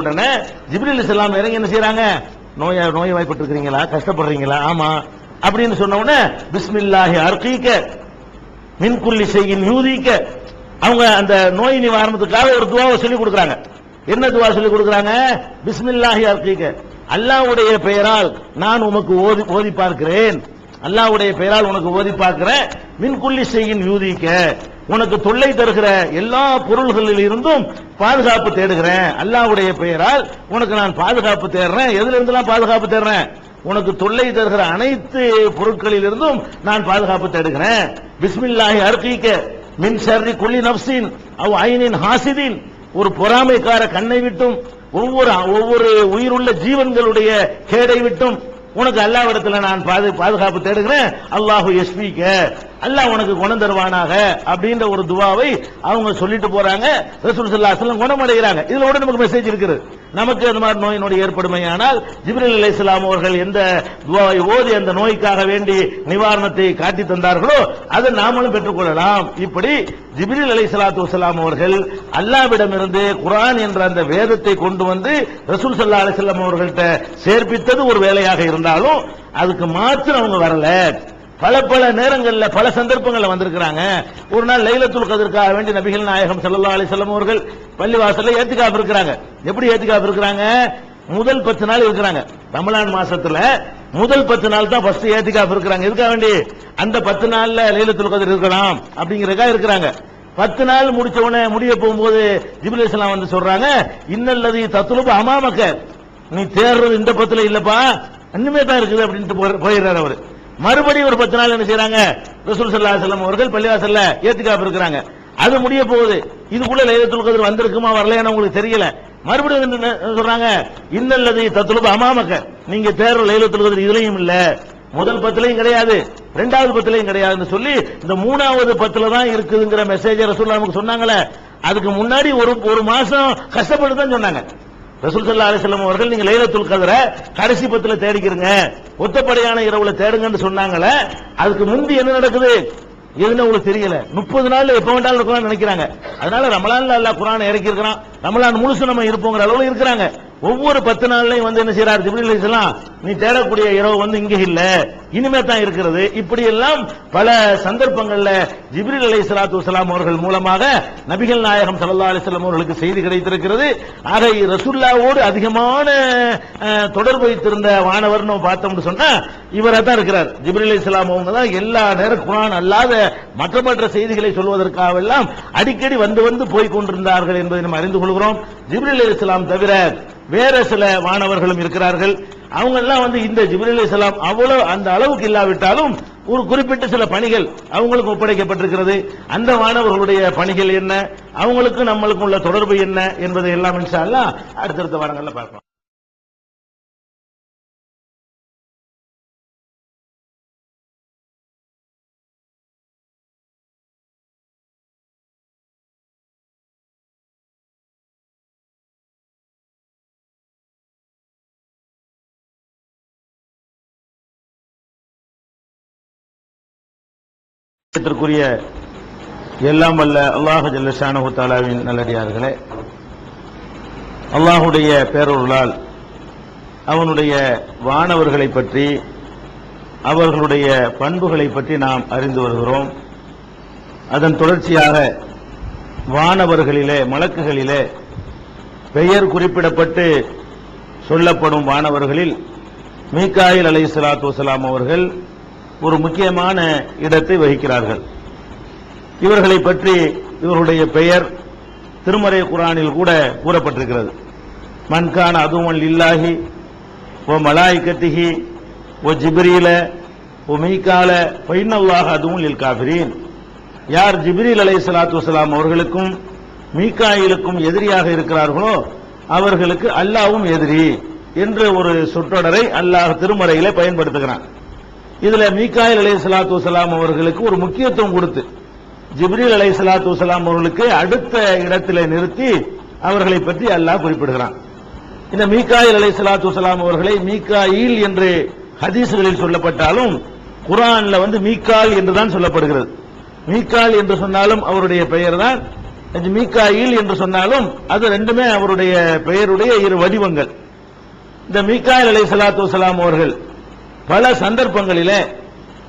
உடனே ஜிப்ரில் இஸ்லாம் இறங்கி என்ன செய்யறாங்க நோய நோய் வாய்ப்பட்டிருக்கிறீங்களா? கஷ்டப்படுறீங்களா? ஆமா. அப்படின்னு சொன்ன உடனே பிஸ்மில்லாஹி அர்கீக்க மின்குள்ளி செய்யின் யூதிக்க அவங்க அந்த நோய் நிவாரணத்துக்காக ஒரு துவாவை சொல்லி கொடுக்குறாங்க. என்ன துவா சொல்லி கொடுக்குறாங்க? பிஸ்மில்லாஹி அர்கீக்க அல்லாவுடைய பெயரால் நான் உமக்கு ஓதி ஓதி பார்க்கிறேன். அல்லாவுடைய பெயரால் உனக்கு ஓதி பார்க்கிற மின்குள்ளி செய்யின் யூதிக்க உனக்கு தொல்லை தருகிற எல்லா பொருள்களில் இருந்தும் பாதுகாப்பு தேடுகிறேன். அல்லாஹ்வுடைய பெயரால் உனக்கு நான் பாதுகாப்பு தேடுறேன். எதுல இருந்தெல்லாம் பாதுகாப்பு தேடுறேன்? உனக்கு தொல்லை தருகிற அனைத்து பொருட்களில் இருந்தும் நான் பாதுகாப்பு தேடுகிறேன். பிஸ்மில்லாஹி அர்த்திக்க மின் ஷர்ரி குள்ளி நப்சின் அவ் ஐனின் ஹாசிதின். ஒரு பொறாமைக்கார கண்ணை விட்டும் ஒவ்வொரு ஒவ்வொரு உயிருள்ள ஜீவன்களுடைய கேடை விட்டும் உனக்கு அல்லாவிடத்தில் நான் பாது- பாதுகாப்பு தேடுகிறேன். அல்லாஹு எஸ்பிக்க அல்லாஹ் உனக்கு குணம் தருவானாக அப்படின்ற ஒரு துவாவை அவங்க சொல்லிட்டு போறாங்க. ரசூல் சல்லா அலைஹி குணமடைகிறாங்க. இதுல கூட நமக்கு மெசேஜ் இருக்குது. நமக்கு அந்த மாதிரி நோய் நொடி ஏற்படுமையானால் ஜிப்ரில் அலி இஸ்லாம் அவர்கள் எந்த துவாவை ஓதி அந்த நோய்க்காக வேண்டி நிவாரணத்தை காட்டி தந்தார்களோ அதை நாமளும் பெற்றுக்கொள்ளலாம் இப்படி ஜிப்ரில் அலி சலாத்து வலாம் அவர்கள் அல்லாஹ்விடமிருந்து குரான் என்ற அந்த வேதத்தை கொண்டு வந்து ரசூல் சல்லா அலிஸ்லாம் அவர்கள்ட்ட சேர்ப்பித்தது ஒரு வேலையாக இருந்தாலும் அதுக்கு மாத்திரம் அவங்க வரல. பல பல நேரங்கள்ல பல சந்தர்ப்பங்கள்ல வந்திருக்கிறாங்க. ஒரு நாள் லைலத்துல் கதற்காக வேண்டி நபிகள் நாயகம் ஸல்லல்லாஹு அலைஹி வஸல்லம் அவர்கள் பள்ளிவாசல்ல ஏத்துக்காப்பு இருக்கிறாங்க. எப்படி ஏத்துக்காப்பு இருக்கிறாங்க? முதல் பத்து நாள் இருக்கிறாங்க. ரமலான் மாசத்துல முதல் பத்து நாள் தான் ஃபர்ஸ்ட் ஏத்துக்காப்பு இருக்கிறாங்க. இருக்க வேண்டி? அந்த பத்து நாள்ல லைலத்துல் கதிர் இருக்கலாம் அப்படிங்கிறக்கா இருக்கிறாங்க. பத்து நாள் முடிச்ச உடனே முடிய போகும்போது ஜிபுல் இஸ்லாம் வந்து சொல்றாங்க இன்னல்லது தத்துலுப்பு அமாமக்க. நீ தேர்றது இந்த பத்துல இல்லப்பா. இன்னுமே தான் இருக்குது அப்படின்ட்டு போயிடுறாரு அவரு. மறுபடியும் ஒரு பத்து நாள் என்ன செய்யறாங்க ரசூல் ஸல்லல்லாஹு செல்லம் அவர்கள் பள்ளிவாசல்ல ஏத்துக்காப்பு இருக்கிறாங்க. அது முடிய போகுது. இதுக்குள்ள லைலத்துல் கதிர் வந்திருக்குமா வரலையான்னு உங்களுக்கு தெரியல. மறுபடியும் சொல்றாங்க? இன்னல்லது தத்துலுபு அமாமக்க நீங்க தேர்வு லைலத்துல் கதிர் இதுலயும் இல்ல. முதல் பத்துலையும் கிடையாது. ரெண்டாவது பத்துலையும் கிடையாதுன்னு சொல்லி இந்த மூணாவது பத்துல தான் இருக்குதுங்கிற மெசேஜ் ரசூல் நமக்கு சொன்னாங்களே. அதுக்கு முன்னாடி ஒரு ஒரு மாசம் கஷ்டப்பட்டு தான் சொன்னாங்க. ரசூல் சல்லா அலைஹி அவர்கள் நீங்க லைலத்துல் கத்ர கடைசி பத்துல தேடிக்கிறங்க ஒத்தப்படையான இரவுல தேடுங்கன்னு சொன்னாங்களே அதுக்கு முந்தி என்ன நடக்குது? எதுன்னு உங்களுக்கு தெரியல. முப்பது நாள் எப்ப வேண்டாலும் இருக்கணும்னு நினைக்கிறாங்க. அதனால ரமலான்ல அல்லாஹ் குரான் இறக்கி இருக்கிறான் ரமலான் முழுசு நம்ம இருப்போங்கிற அளவில் இருக்கிறாங்க. ஒவ்வொரு பத்து நாள்லயும் வந்து என்ன செய்யறாரு ஜிப்ரீல் இஸ்லாம் நீ தேடக்கூடிய இரவு வந்து இங்க இல்ல. இனிமே தான் இருக்கிறது. இப்படி எல்லாம் பல சந்தர்ப்பங்கள்ல ஜிப்ரில் அலி சலாத்து வலாம் அவர்கள் மூலமாக நபிகள் நாயகம் சல்லா அலிஸ்லாம் அவர்களுக்கு செய்தி கிடைத்திருக்கிறது. ஆக ரசுல்லாவோடு அதிகமான தொடர்பு வைத்திருந்த வானவர்னு பார்த்தோம்னு சொன்னா இவரை தான் இருக்கிறார். ஜிப்ரில் இஸ்லாம் அவங்க தான் எல்லா நேரம் குரான் அல்லாத மற்ற மற்ற செய்திகளை சொல்வதற்காக எல்லாம் அடிக்கடி வந்து வந்து போய் கொண்டிருந்தார்கள் என்பதை நம்ம அறிந்து கொள்கிறோம் ஜிப்ரீல் இஸ்லாம் தவிர வேற சில மாணவர்களும் இருக்கிறார்கள். அவங்க எல்லாம் வந்து இந்த ஜிப்ரீல் இஸ்லாம் அவ்வளவு அந்த அளவுக்கு இல்லாவிட்டாலும் ஒரு குறிப்பிட்ட சில பணிகள் அவங்களுக்கு ஒப்படைக்கப்பட்டிருக்கிறது. அந்த மாணவர்களுடைய பணிகள் என்ன? அவங்களுக்கும் நம்மளுக்கும் உள்ள தொடர்பு என்ன? என்பதை எல்லாம் இன்ஷா அடுத்தடுத்த வாரங்களில் பார்க்கலாம் இதற்குரிய எல்லாம் வல்ல அல்லாஹ் ஜல்லஷானு தாலாவின் நல்லடியார்களே அல்லாஹுடைய பேரொருளால் அவனுடைய வானவர்களை பற்றி அவர்களுடைய பண்புகளை பற்றி நாம் அறிந்து வருகிறோம். அதன் தொடர்ச்சியாக வானவர்களிலே மலக்குகளிலே பெயர் குறிப்பிடப்பட்டு சொல்லப்படும் வானவர்களில் மீகாயில் அலை சலாத்து அவர்கள் ஒரு முக்கியமான இடத்தை வகிக்கிறார்கள். இவர்களை பற்றி இவர்களுடைய பெயர் திருமறை குரானில் கூட கூறப்பட்டிருக்கிறது. மன்கான் அதுவன் இல்லாஹி ஓ மலாய்கத்திஹி ஓ ஜிப்ரீல ஓ மெய்கால பைனல்லாக அதுவும் இல் காபிரீன். யார் ஜிப்ரீல் அலை சலாத்து வசலாம் அவர்களுக்கும் மீகாயிலுக்கும் எதிரியாக இருக்கிறார்களோ அவர்களுக்கு அல்லாவும் எதிரி என்ற ஒரு சொற்றொடரை அல்லாஹ் திருமறையிலே பயன்படுத்துகிறான். இதுல மீகாயில் அலை சலாத்து வலாம் அவர்களுக்கு ஒரு முக்கியத்துவம் கொடுத்து ஜிப்ரீல் அலை சலாத்து வலாம் அவர்களுக்கு அடுத்த இடத்திலே நிறுத்தி அவர்களை பற்றி அல்லாஹ் குறிப்பிடுகிறான். இந்த மீகாயில் அலை சலாத்து வலாம் அவர்களை மீகாயில் என்று ஹதீஸ்களில் சொல்லப்பட்டாலும் குரான்ல வந்து மீகால் என்றுதான் சொல்லப்படுகிறது. மீகால் என்று சொன்னாலும் அவருடைய பெயர் தான் மீக்காயில் என்று சொன்னாலும் அது ரெண்டுமே அவருடைய பெயருடைய இரு வடிவங்கள். இந்த மீக்காயில் அலை சலாத்து வலாம் அவர்கள் பல சந்தர்ப்பங்களில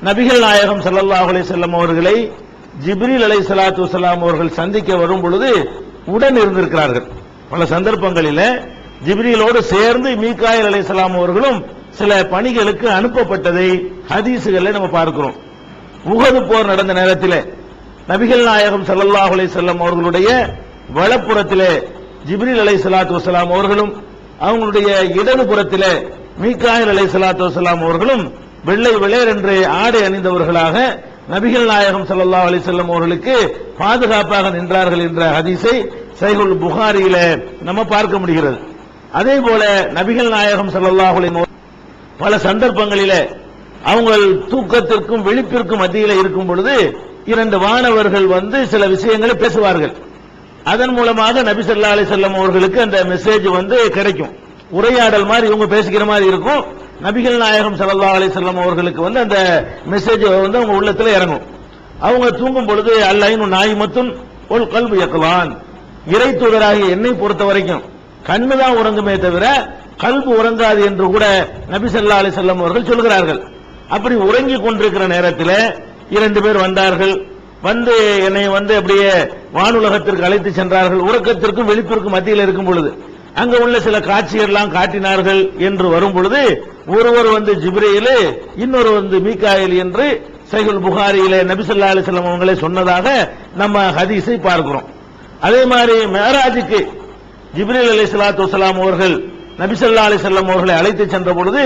நபிகள் நாயகம் ஸல்லல்லாஹு அலி செல்லம் அவர்களை ஜிப்ரில் அலை சலாத்து வலாம் அவர்கள் சந்திக்க வரும் பொழுது உடன் இருந்திருக்கிறார்கள். பல சந்தர்ப்பங்களில ஜிப்ரீலோடு சேர்ந்து மீகாயில் சலாம் அவர்களும் சில பணிகளுக்கு அனுப்பப்பட்டதை ஹதீஸுகளில் நம்ம பார்க்கிறோம். உகது போர் நடந்த நேரத்தில் நபிகள் நாயகம் ஸல்லல்லாஹு அலைஹி செல்லம் அவர்களுடைய வலப்புறத்தில் ஜிப்ரில் அலை சலாத்து வலாம் அவர்களும் அவங்களுடைய இடதுபுறத்தில் மீகாயில் அலை சலாத்து வசலாம் அவர்களும் வெள்ளை வெள்ளையர் என்று ஆடை அணிந்தவர்களாக நபிகள் நாயகம் சல்லா அலி செல்லம் அவர்களுக்கு பாதுகாப்பாக நின்றார்கள் என்ற ஹதீஸை சைகுல் புகாரியில நம்ம பார்க்க முடிகிறது. அதே போல நபிகள் நாயகம் ஸல்லல்லாஹு பல சந்தர்ப்பங்களில அவங்கள் தூக்கத்திற்கும் விழிப்பிற்கும் மத்தியில இருக்கும் பொழுது இரண்டு வானவர்கள் வந்து சில விஷயங்களை பேசுவார்கள். அதன் மூலமாக நபி ஸல்லல்லாஹு அலி செல்லம் அவர்களுக்கு அந்த மெசேஜ் வந்து கிடைக்கும். உரையாடல் மாதிரி இவங்க பேசிக்கிற மாதிரி இருக்கும். நபிகள் நாயகம் சல்லா அலைஹி வஸல்லம் அவர்களுக்கு வந்து அந்த மெசேஜ் வந்து அவங்க உள்ளத்தில் இறங்கும். அவங்க தூங்கும் பொழுது அல்லைனு நாய்மத்துன் ஒரு கல்வி இயக்கலான் இறை தூதராகிய என்னை பொறுத்த வரைக்கும் கண்ணு தான் உறங்குமே தவிர கல்பு உறங்காது என்று கூட நபி சல்லா அலி செல்லம் அவர்கள் சொல்கிறார்கள். அப்படி உறங்கி கொண்டிருக்கிற நேரத்தில் இரண்டு பேர் வந்தார்கள். வந்து என்னை வந்து அப்படியே வானுலகத்திற்கு அழைத்து சென்றார்கள். உறக்கத்திற்கும் வெளிப்பிற்கும் மத்தியில் இருக்கும் பொழுது அங்க உள்ள சில காட்சியெல்லாம் காட்டினார்கள் என்று வரும் பொழுது ஒருவர் வந்து ஜிப்ரேலு இன்னொரு வந்து மீகாயில் என்று சைகுல் புகாரியிலே நபிசல்லா அலிஸ்லாம் அவங்களே சொன்னதாக நம்ம ஹதீஸை பார்க்கிறோம். அதே மாதிரி மேராஜுக்கு ஜிப்ரேல் அலி சலாத்து வலாம் அவர்கள் நபிசல்லா ஸல்லல்லாஹு அலைஹி அவர்களை அழைத்து சென்ற பொழுது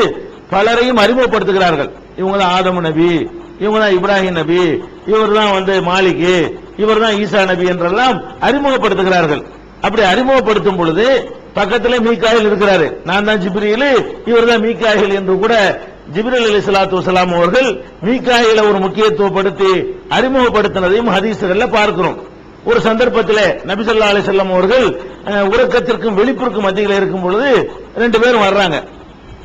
பலரையும் அறிமுகப்படுத்துகிறார்கள். இவங்க தான் ஆதம் நபி இவங்க தான் இப்ராஹிம் நபி இவர் தான் வந்து மாலிக் இவர் தான் ஈசா நபி என்றெல்லாம் அறிமுகப்படுத்துகிறார்கள். அப்படி அறிமுகப்படுத்தும் பொழுது பக்கத்திலே மீக்காயில் இருக்கிறாரு. நான் தான் ஜிப்ரியில் இவர் தான் மீக்காயில் என்று கூட ஜிப்ரல் அலி சலாத்து வலாம் அவர்கள் மீக்காயில ஒரு முக்கியத்துவப்படுத்தி அறிமுகப்படுத்தினதையும் ஹதீசுகள்ல பார்க்கிறோம். ஒரு சந்தர்ப்பத்தில் நபிசல்லா அலி செல்லம் அவர்கள் உறக்கத்திற்கும் விழிப்பிற்கும் மத்தியில் இருக்கும் பொழுது ரெண்டு பேரும் வர்றாங்க.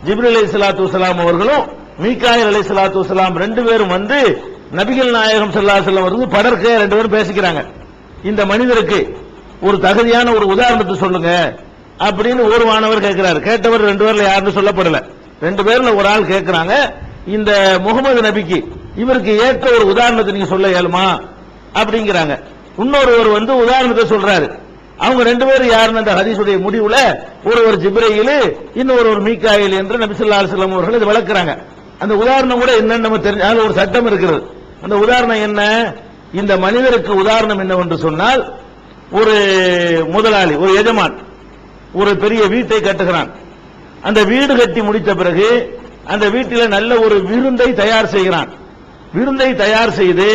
ஜிப்ரீல் அலி சலாத்து வலாம் அவர்களும் மீக்காயில் அலி சலாத்து வலாம் ரெண்டு பேரும் வந்து நபிகள் நாயகம் சல்லா செல்லம் அவர்கள் படர்க்க ரெண்டு பேரும் பேசிக்கிறாங்க. இந்த மனிதருக்கு ஒரு தகுதியான ஒரு உதாரணத்தை சொல்லுங்க. அப்படின்னு ஒரு மாணவர் கேட்கிறாரு. கேட்டவர் ரெண்டு பேர்ல யாருன்னு சொல்லப்படல. ரெண்டு பேர்ல ஒரு ஆள் கேட்கிறாங்க. இந்த முகமது நபிக்கு இவருக்கு ஏற்ற ஒரு உதாரணத்தை நீங்க சொல்ல இயலுமா? அப்படிங்கிறாங்க. இன்னொருவர் வந்து உதாரணத்தை சொல்றாரு. அவங்க ரெண்டு பேரும் யாருன்னு அந்த ஹதீஸுடைய முடிவுல ஒருவர் ஜிப்ரையில் இன்னொருவர் மீக்காயில் என்று நபிசுல்லா அலுவலம் அவர்கள் இதை விளக்குறாங்க. அந்த உதாரணம் கூட என்னன்னு நம்ம தெரிஞ்ச அதில் ஒரு சட்டம் இருக்கிறது. அந்த உதாரணம் என்ன? இந்த மனிதருக்கு உதாரணம் என்னவென்று சொன்னால் ஒரு முதலாளி ஒரு எஜமான் ஒரு பெரிய வீட்டை கட்டுகிறான். அந்த வீடு கட்டி முடித்த பிறகு அந்த வீட்டில் நல்ல ஒரு விருந்தை தயார் செய்கிறான். விருந்தை தயார் செய்து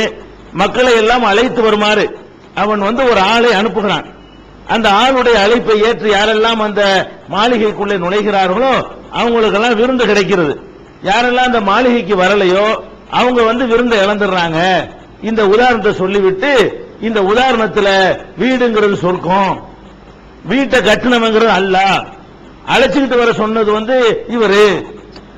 மக்களை எல்லாம் அழைத்து வருமாறு அவன் வந்து ஒரு ஆளை அனுப்புகிறான். அந்த ஆளுடைய அழைப்பை ஏற்று யாரெல்லாம் அந்த மாளிகைக்குள்ளே நுழைகிறார்களோ அவங்களுக்கெல்லாம் விருந்து கிடைக்கிறது. யாரெல்லாம் அந்த மாளிகைக்கு வரலையோ அவங்க வந்து விருந்தை இழந்துடுறாங்க. இந்த உதாரணத்தை சொல்லிவிட்டு இந்த உதாரணத்தில் வீடுங்கிறது சொர்க்கம். வீட்டை கட்டணம்ங்கிறது அல்ல. அழைச்சுக்கிட்டு வர சொன்னது வந்து இவரு.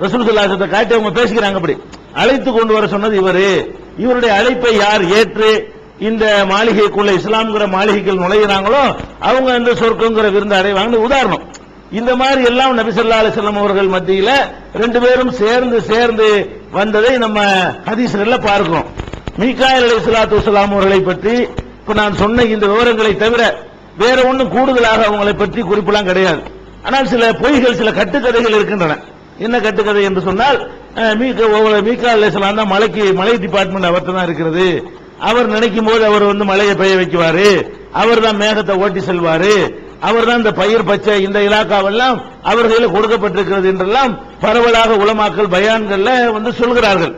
ரசூசல்லாசத்தை காட்டி அவங்க பேசிக்கிறாங்க அப்படி. அழைத்து கொண்டு வர சொன்னது இவரு. இவருடைய அழைப்பை யார் ஏற்று இந்த மாளிகைக்குள்ள இஸ்லாம்ங்கிற மாளிகைகள் நுழையிறாங்களோ அவங்க இந்த சொர்க்கங்கிற விருந்து அடைவாங்க உதாரணம். இந்த மாதிரி எல்லாம் நபிசல்லா அலிசல்லாம் அவர்கள் மத்தியில ரெண்டு பேரும் சேர்ந்து சேர்ந்து வந்ததை நம்ம ஹதீஸ்கள்ல பார்க்கிறோம். மீகாயல் அலி சலாத்து அவர்களை பற்றி இப்ப நான் சொன்ன இந்த விவரங்களை தவிர வேற ஒன்றும் கூடுதலாக அவங்களை பற்றி குறிப்பெல்லாம் கிடையாது. ஆனால் சில பொய்கள் சில கட்டுக்கதைகள் இருக்கின்றன. என்ன கட்டுக்கதை என்று சொன்னால் அஹ், ஒவ்வொரு மீகா அலைஹிஸ்ஸலாம் தான் மலைக்கு மலை டிபார்ட்மெண்ட் அவர்கிட்ட தான் இருக்கிறது. அவர் நினைக்கும் போது அவர் வந்து மலையை பெய்ய வைக்குவாரு. அவர் தான் மேகத்தை ஓட்டி செல்வாரு. அவர் தான் இந்த பயிர் பச்சை இந்த இலாக்காவெல்லாம் அவர் கையில் கொடுக்கப்பட்டிருக்கிறது என்றெல்லாம் பரவலாக உலமாக்கல் பயான்கள்ல வந்து சொல்கிறார்கள்.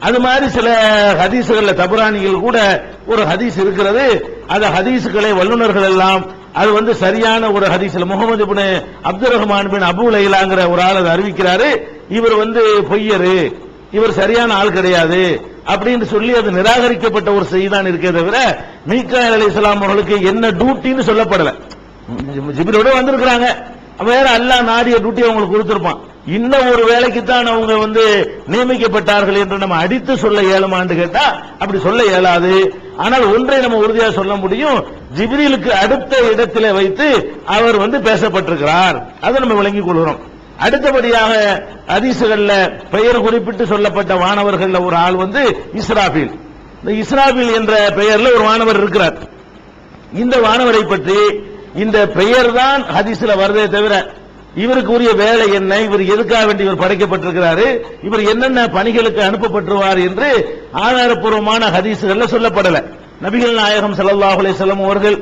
அது மாதிரி சில ஹதீசுகள்ல தபுராணிகள் கூட ஒரு ஹதீஸ் இருக்கிறது. அந்த ஹதீசுகளை வல்லுநர்கள் எல்லாம் அது வந்து சரியான ஒரு ஹதீஸ்ல முகமது பின் அப்துல் ரஹ்மான் பின் அபு லைலாங்கிற ஒரு ஆள் அதை அறிவிக்கிறாரு. இவர் வந்து பொய்யரு. இவர் சரியான ஆள் கிடையாது. அப்படின்னு சொல்லி அது நிராகரிக்கப்பட்ட ஒரு செய்திதான் இருக்கே தவிர மீக்கா அலி இஸ்லாம் அவர்களுக்கு என்ன டியூட்டின்னு சொல்லப்படல. ஜிபிரோட வந்திருக்கிறாங்க. வேற அல்லாஹ் நாடிய டியூட்டி அவங்களுக்கு கொடுத்திருப்பான். இன்னும் ஒரு வேலைக்கு தான் அவங்க வந்து நியமிக்கப்பட்டார்கள் என்று நம்ம அடித்து சொல்ல இயலுமான்னு கேட்டா அப்படி சொல்ல இயலாது ஆனால் ஒன்றை நம்ம உறுதியா சொல்ல முடியும். ஜிப்ரீலுக்கு அடுத்த இடத்திலே வைத்து அவர் வந்து பேசப்பட்டிருக்கிறார். அதை நம்ம விளங்கிக் கொள்கிறோம். அடுத்தபடியாக அதிசுகள்ல பெயர் குறிப்பிட்டு சொல்லப்பட்ட மாணவர்கள் ஒரு ஆள் வந்து இஸ்ராபில் இந்த இஸ்ராபில் என்ற பெயர்ல ஒரு வானவர் இருக்கிறார். இந்த மாணவரை பற்றி இந்த பெயர் தான் ஹதீஸ்ல வருதே தவிர இவருக்கு உரிய வேலை என்ன? இவர் எதுக்காக வேண்டி இவர் படைக்கப்பட்டிருக்கிறாரு? இவர் என்னென்ன பணிகளுக்கு அனுப்பப்பட்டுருவார் என்று ஆதாரப்பூர்வமான ஹதீசுகள்ல சொல்லப்படல. நபிகள் நாயகம் ஸல்லல்லாஹு அலைஹி அவர்கள்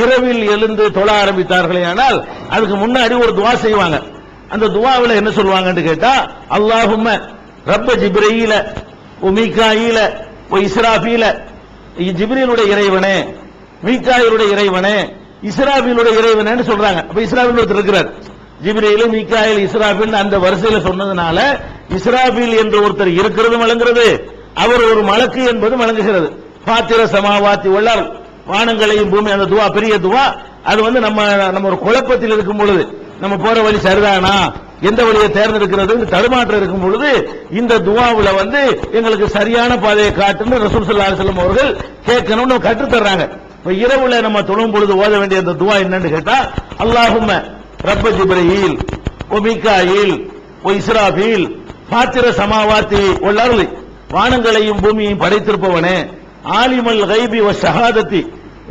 இரவில் எழுந்து தொழ ஆரம்பித்தார்களே ஆனால் அதுக்கு முன்னாடி ஒரு துவா செய்வாங்க. அந்த துவாவில் என்ன சொல்லுவாங்கன்னு கேட்டா அல்லாஹும ரப்ப ஜிப்ரீல உமிகாயில மீகாயில ஓ ஜிப்ரீலுடைய இறைவனே மீகாயிலுடைய இறைவனே இஸ்ராஃபீலுடைய இறைவனேன்னு சொல்றாங்க. அப்ப இஸ்ராஃபீல் ஒருத்தர் இருக்கிறார். ஜிப்ரீல் மிக்காயில் இஸ்ராபில் அந்த வரிசையில சொன்னதுனால இஸ்ராபில் என்று ஒருத்தர் இருக்கிறது வழங்குறது அவர் ஒரு மலக்கு என்பது வழங்குகிறது பாத்திர சமாவாத்தி உள்ளார். வானங்களையும் பூமி அந்த துவா பெரிய துவா. அது வந்து நம்ம நம்ம ஒரு குழப்பத்தில் இருக்கும் பொழுது நம்ம போற வழி சரிதானா? எந்த வழியை தேர்ந்தெடுக்கிறது தடுமாற்றம் இருக்கும் பொழுது இந்த துவாவில் வந்து எங்களுக்கு சரியான பாதையை காட்டுன்னு ரசூல் சல்லா அலைஹி அவர்கள் கேட்கணும்னு கற்றுத் தர்றாங்க இப்ப இரவுல நம்ம தொழும் பொழுது ஓத வேண்டிய அந்த துவா என்னன்னு கேட்டா அல்லாஹும்ம ரப்ப ஜிப்ரஹீல் ஒமிகாயில் மீகாயில் இஸ்ராஃபீல் பாத்திர சமாவாத்தி உள்ளார்கள் வானங்களையும் பூமியையும் படைத்திருப்பவனே ஆலிமல் கைபி வ ஷஹாதத்தி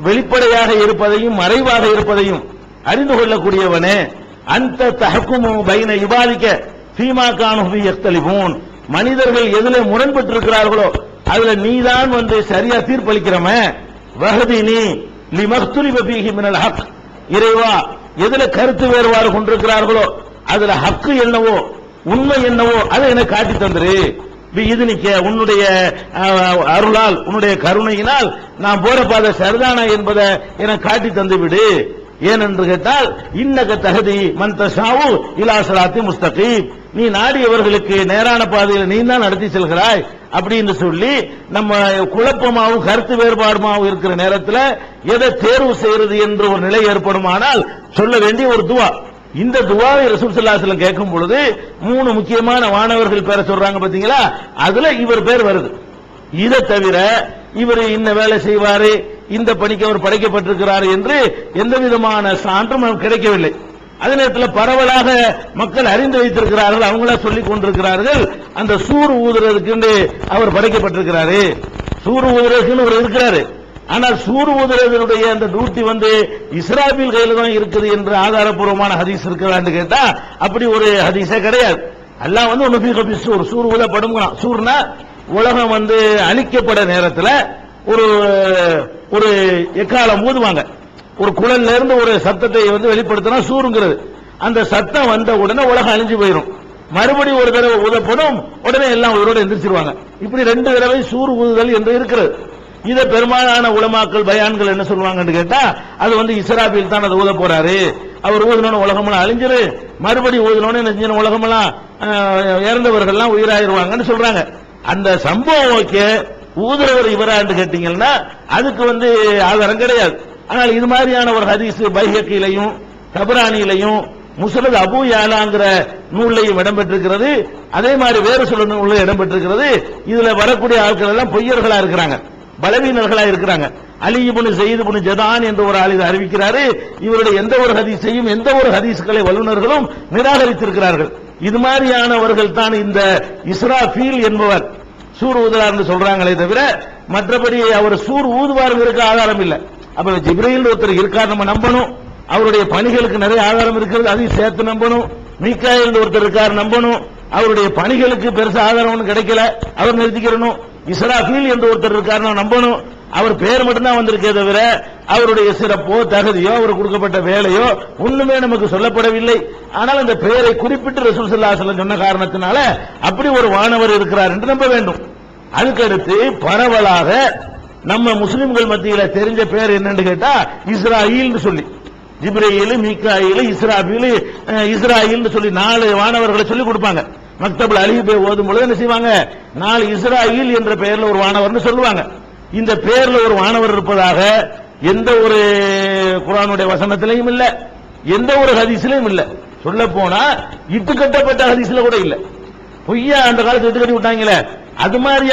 வெளிப்படையாக இருப்பதையும் மறைவாக இருப்பதையும் அறிந்து கொள்ளக்கூடியவனே அந்த தகக்குமும் பைன இபாதிக்க சீமா கானு ஃபீ மனிதர்கள் எதுல முரண்பட்டிருக்கிறார்களோ அதுல நீதான் வந்து சரியா தீர்ப்பளிக்கிறவன் நீ லிமக்துலிப பபீஹி மினல் ஹக். இறைவா எதுல கருத்து வேறுபாடு கொண்டிருக்கிறார்களோ அதுல ஹக்கு என்னவோ உண்மை என்னவோ அதை எனக்கு காட்டி தந்துரு. இது நிக்க உன்னுடைய அருளால் உன்னுடைய கருணையினால் நான் போற பாதை சரிதானா என்பதை எனக்கு காட்டி தந்து விடு. ஏனென்று கேட்டால் இன்னக தகுதி மந்தசாவு இலாசலாத்தி முஸ்தகீம். நீ நாடியவர்களுக்கு நேரான பாதையில் நீ தான் நடத்தி செல்கிறாய். அப்படின்னு சொல்லி நம்ம குழப்பமாகவும் கருத்து வேறுபாடுமாவும் இருக்கிற நேரத்தில் எதை தேர்வு செய்யறது என்று ஒரு நிலை ஏற்படுமானால் சொல்ல வேண்டிய ஒரு துவா. இந்த துவாவை ரசூல் ஸல்லல்லாஹு கேட்கும் பொழுது மூணு முக்கியமான மாணவர்கள் பேரை சொல்றாங்க பாத்தீங்களா? அதுல இவர் பேர் வருது. இதை தவிர இவர் இந்த வேலை செய்வாரு இந்த பணிக்கு அவர் படைக்கப்பட்டிருக்கிறார் என்று எந்த விதமான சான்றும் கிடைக்கவில்லை. அதே நேரத்தில் பரவலாக மக்கள் அறிந்து வைத்திருக்கிறார்கள் அவங்களா சொல்லிக் கொண்டிருக்கிறார்கள். அந்த சூறு ஊதுறதுக்கு அவர் படைக்கப்பட்டிருக்கிறாரு. சூர் ஊதுறதுக்குன்னு ஒரு இருக்கிறாரு. ஆனால் சூறு ஊதுறதனுடைய அந்த டியூட்டி வந்து இஸ்ராபில் கையில தான் இருக்குது என்று ஆதாரப்பூர்வமான ஹதீஸ் இருக்கிறான்னு கேட்டா அப்படி ஒரு ஹதீஸே கிடையாது. எல்லாம் வந்து ஒன்னு பீ சூர் சூர் ஊதப்படுங்கிறான் சூர்னா உலகம் வந்து அழிக்கப்பட நேரத்தில் ஒரு ஒரு எக்காலம் ஊதுவாங்க. ஒரு குழல்ல இருந்து ஒரு சத்தத்தை வந்து வெளிப்படுத்தினா சூருங்கிறது. அந்த சத்தம் வந்த உடனே உலகம் அழிஞ்சு போயிடும் மறுபடியும் ஒரு தடவை ஊதப்படும் உடனே எல்லாம் உயிரோடு எந்திரிச்சிருவாங்க. இப்படி ரெண்டு தடவை சூறு ஊதுதல் என்று இருக்கிறது. இதை பெரும்பாலான உலமாக்கள் பயான்கள் என்ன சொல்லுவாங்கன்னு கேட்டா அது வந்து இஸ்ராபில் தான் அதை ஊத போறாரு. அவர் ஊதினோட உலகமெல்லாம் அழிஞ்சிரு. மறுபடி ஊதினோட என்ன உலகமெல்லாம் இறந்தவர்கள்லாம் உயிராயிருவாங்கன்னு சொல்றாங்க. அந்த சம்பவம் ஓகே. ஊதுறவர் இவரான்னு கேட்டீங்கன்னா அதுக்கு வந்து ஆதாரம் கிடையாது. ஆனால் இது மாதிரியான ஒரு ஹதீஸ் பைஹக்கிலையும் தபரானிலையும் முசலத் அபு யாலாங்கிற நூல்லையும் இடம்பெற்றிருக்கிறது. அதே மாதிரி வேறு சில நூலில் இடம்பெற்றிருக்கிறது. இதுல வரக்கூடிய ஆட்கள் எல்லாம் பொய்யர்களா இருக்கிறாங்க. பலவீனர்களா இருக்கிறாங்க. அலி இப்னு செய்து புனு ஜதான் என்ற ஒரு ஆள் இதை அறிவிக்கிறாரு. இவருடைய எந்த ஒரு ஹதீஸையும் எந்த ஒரு ஹதீஸ்களை வல்லுநர்களும் நிராகரித்திருக்கிறார்கள். இது மாதிரியானவர்கள் தான் இந்த இஸ்ராஃபீல் என்பவர். சூர் ஊதுறார்னு சொல்றாங்களே தவிர மற்றபடி அவர் சூர் ஊதுவாருங்கிறதுக்கு ஆதாரம் இல்லை. அப்ப ஜிப்ரையில் ஒருத்தர் இருக்கார் நம்ம நம்பணும். அவருடைய பணிகளுக்கு நிறைய ஆதாரம் இருக்கிறது அதையும் சேர்த்து நம்பணும். மீக்காயில் ஒருத்தர் இருக்கார் நம்பணும். அவருடைய பணிகளுக்கு பெருசு ஆதாரம் ஒன்றும் கிடைக்கல அவர் நிறுத்திக்கிறணும். இஸ்ராஃபீல் என்று ஒருத்தர் இருக்காருன்னா நம்பணும். அவர் பேர் மட்டும்தான் வந்திருக்கே தவிர அவருடைய சிறப்போ தகுதியோ அவர் கொடுக்கப்பட்ட வேலையோ ஒண்ணுமே நமக்கு சொல்லப்படவில்லை. ஆனால் அந்த பெயரை குறிப்பிட்டு ரசூல் ஸல்லல்லாஹு சொன்ன காரணத்தினால அப்படி ஒரு வானவர் இருக்கிறார் என்று நம்ப வேண்டும். அதுக்கடுத்து பரவலாக நம்ம முஸ்லிம்கள் மத்தியில தெரிஞ்ச பேர் என்னன்னு கேட்டா இஸ்ராயில் சொல்லி. ஜிப்ரேல் மீகாயில் இஸ்ராபில் இஸ்ராயில் சொல்லி நாலு வானவர்களை சொல்லி கொடுப்பாங்க. மக்தபுல் அழுகி போய் ஓதும் பொழுது என்ன செய்வாங்க? நாலு இஸ்ராயில் என்ற பெயர்ல ஒரு வானவர்னு சொல்லுவாங்க. இந்த பெயர்ல ஒரு வானவர் இருப்பதாக எந்த ஒரு குரானுடைய வசனத்திலையும் இல்ல. எந்த ஒரு ஹதீஸ்லையும் இல்ல. சொல்ல போனா இட்டு கட்டப்பட்ட ஹதீஸ்ல கூட இல்ல. பொய்யா அந்த காலத்துல இட்டு கட்டி விட்டாங்களே? அது மாதிரி